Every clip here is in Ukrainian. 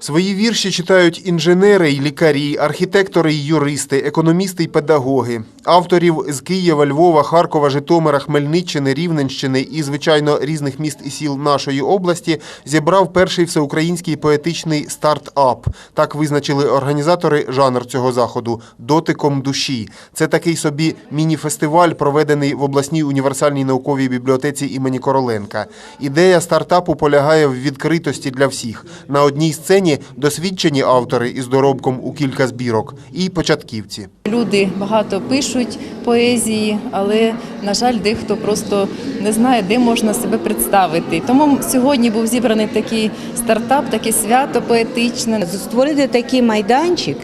Свої вірші читають інженери й лікарі, архітектори й юристи, економісти й педагоги. Авторів з Києва, Львова, Харкова, Житомира, Хмельниччини, Рівненщини і, звичайно, різних міст і сіл нашої області зібрав перший всеукраїнський поетичний стартап. Так визначили організатори жанр цього заходу дотиком душі. Це такий собі міні-фестиваль, проведений в обласній універсальній науковій бібліотеці імені Короленка. Ідея стартапу полягає в відкритості для всіх. На одній сцені досвідчені автори із доробком у кілька збірок і початківці. Люди багато пишуть поезії, але на жаль, дехто просто не знає, де можна себе представити. Тому сьогодні був зібраний такий стартап, таке свято поетичне. створити такий майданчик,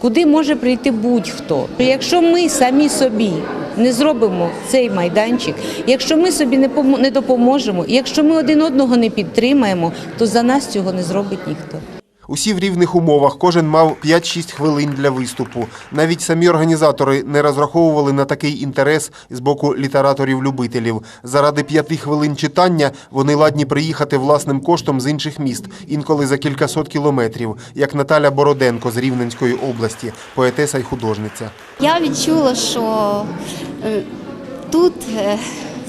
куди може прийти будь-хто. Якщо ми самі собі не зробимо цей майданчик, якщо ми собі не допоможемо, якщо ми один одного не підтримаємо, то за нас цього не зробить ніхто. Усі в рівних умовах, кожен мав 5-6 хвилин для виступу. Навіть самі організатори не розраховували на такий інтерес з боку літераторів-любителів. Заради п'яти хвилин читання вони ладні приїхати власним коштом з інших міст, інколи за кількасот кілометрів, як Наталя Бороденко з Рівненської області, поетеса й художниця. Я відчула, що е, тут е,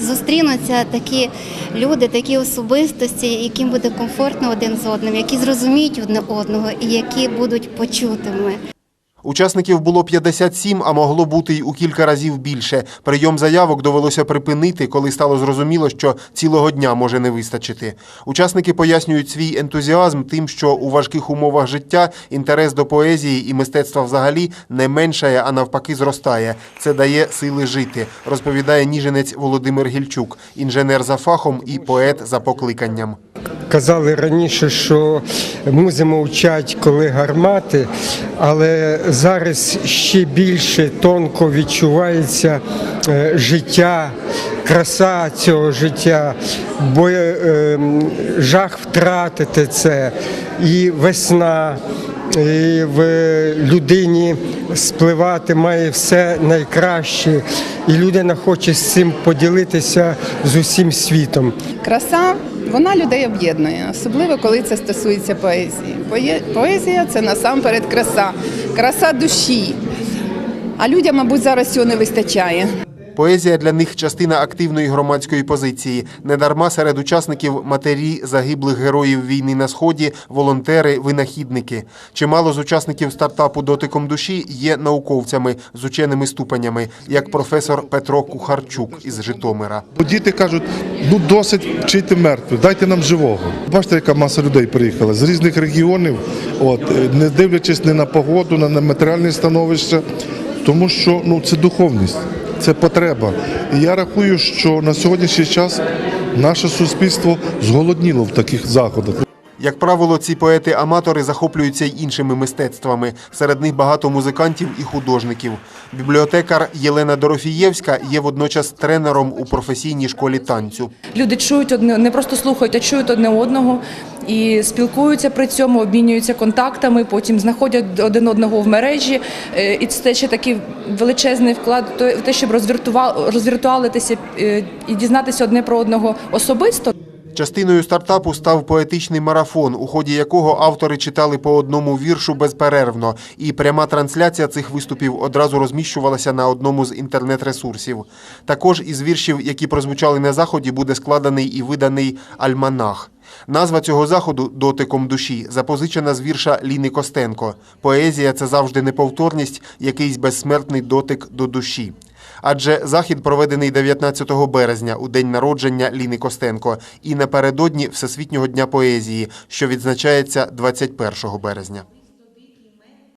зустрінуться такі люди, такі особистості, яким буде комфортно один з одним, які зрозуміють одне одного і які будуть почутими. Учасників було 57, а могло бути й у кілька разів більше. Прийом заявок довелося припинити, коли стало зрозуміло, що цілого дня може не вистачити. Учасники пояснюють свій ентузіазм тим, що у важких умовах життя інтерес до поезії і мистецтва взагалі не меншає, а навпаки зростає. Це дає сили жити, розповідає ніженець Володимир Гільчук, інженер за фахом і поет за покликанням. Казали раніше, що музимо вчать, коли гармати, але зараз ще більше тонко відчувається е, життя, краса цього життя, бо е, жах втратити це і весна. І в людині спливати має все найкраще, і людина хоче з цим поділитися з усім світом. Краса вона людей об'єднує, особливо коли це стосується поезії. Поезія це насамперед краса, краса душі. А людям, мабуть, зараз цього не вистачає. Поезія для них частина активної громадської позиції. Недарма серед учасників матері загиблих героїв війни на сході, волонтери, винахідники. Чимало з учасників стартапу дотиком душі є науковцями з ученими ступенями, як професор Петро Кухарчук із Житомира. Діти кажуть, ну досить вчити мертвих, дайте нам живого. Бачите, яка маса людей приїхала з різних регіонів, от, не дивлячись не на погоду, не на матеріальне становище, тому що ну, це духовність, це потреба. І я рахую, що на сьогоднішній час наше суспільство зголодніло в таких заходах. Як правило, ці поети-аматори захоплюються й іншими мистецтвами. Серед них багато музикантів і художників. Бібліотекар Єлена Дорофієвська є водночас тренером у професійній школі танцю. Люди чують одне, не просто слухають, а чують одне одного і спілкуються при цьому, обмінюються контактами, потім знаходять один одного в мережі. Е, І це ще такий величезний вклад в те- щоб розвіртува- розвіртуалитися е, і дізнатися одне про одного особисто. Частиною стартапу став поетичний марафон, у ході якого автори читали по одному віршу безперервно, і пряма трансляція цих виступів одразу розміщувалася на одному з інтернет-ресурсів. Також із віршів, які прозвучали на заході, буде складений і виданий альманах. Назва цього заходу дотиком душі запозичена з вірша Ліни Костенко. Поезія це завжди неповторність, якийсь безсмертний дотик до душі. Адже захід проведений 19 березня у день народження Ліни Костенко і напередодні Всесвітнього дня поезії, що відзначається 21 березня.